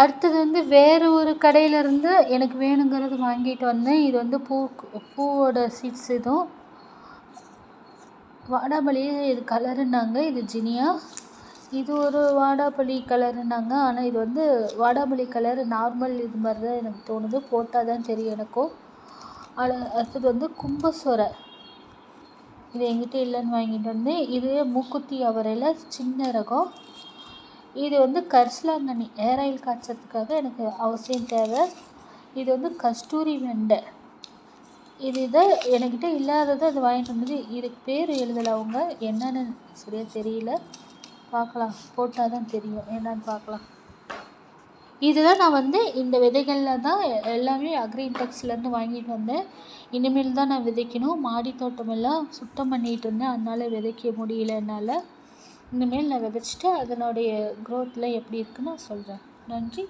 அடுத்தது வந்து வேறு ஒரு கடையிலேருந்து எனக்கு வேணுங்கிறது வாங்கிட்டு வந்தேன். இது வந்து பூ பூவோட சீட்ஸ் இதுவும் வாடாமல்லி இது கலருன்னாங்க இது ஜினியா. இது ஒரு வாடாமல்லி கலருன்னாங்க ஆனால் இது வந்து வாடாமல்லி கலர் நார்மல் இது மாதிரி தான் எனக்கு தோணுது. போட்டால் தான் தெரியும் எனக்கும். ஆனால் அடுத்தது வந்து கும்பசொரை. இது என்கிட்ட இல்லைன்னு வாங்கிட்டு வந்தேன். இது மூக்குத்தி அவரையில் சின்ன ரகம். இது வந்து கரிசலாங்கண்ணி ஏர் ஆயில் காய்ச்சதுக்காக எனக்கு அவசியம் தேவை. இது வந்து கஸ்தூரி வெண்டை. இது இதை என்கிட்ட இல்லாததை அது வாங்கிட்டு வந்தது இதுக்கு பேர் எழுதலை அவங்க. என்னென்னு சரியாக தெரியல. பார்க்கலாம். போட்டால் தான் தெரியும். என்னன்னு பார்க்கலாம். இதுதான் நான் வந்து இந்த விதைகளில் தான் எல்லாமே அக்ரிடெக்ஸ்லேருந்து வாங்கிட்டு வந்தேன். இனிமேல் தான் நான் விதைக்கணும். மாடி தோட்டமெல்லாம் சுத்தம் பண்ணிகிட்டு இருந்தேன். அதனால் விதைக்க முடியல என்னால். இனிமேல் நான் விதைச்சிட்டு அதனுடைய க்ரோத்தில் எப்படி இருக்குன்னு நான் சொல்கிறேன் நன்றி.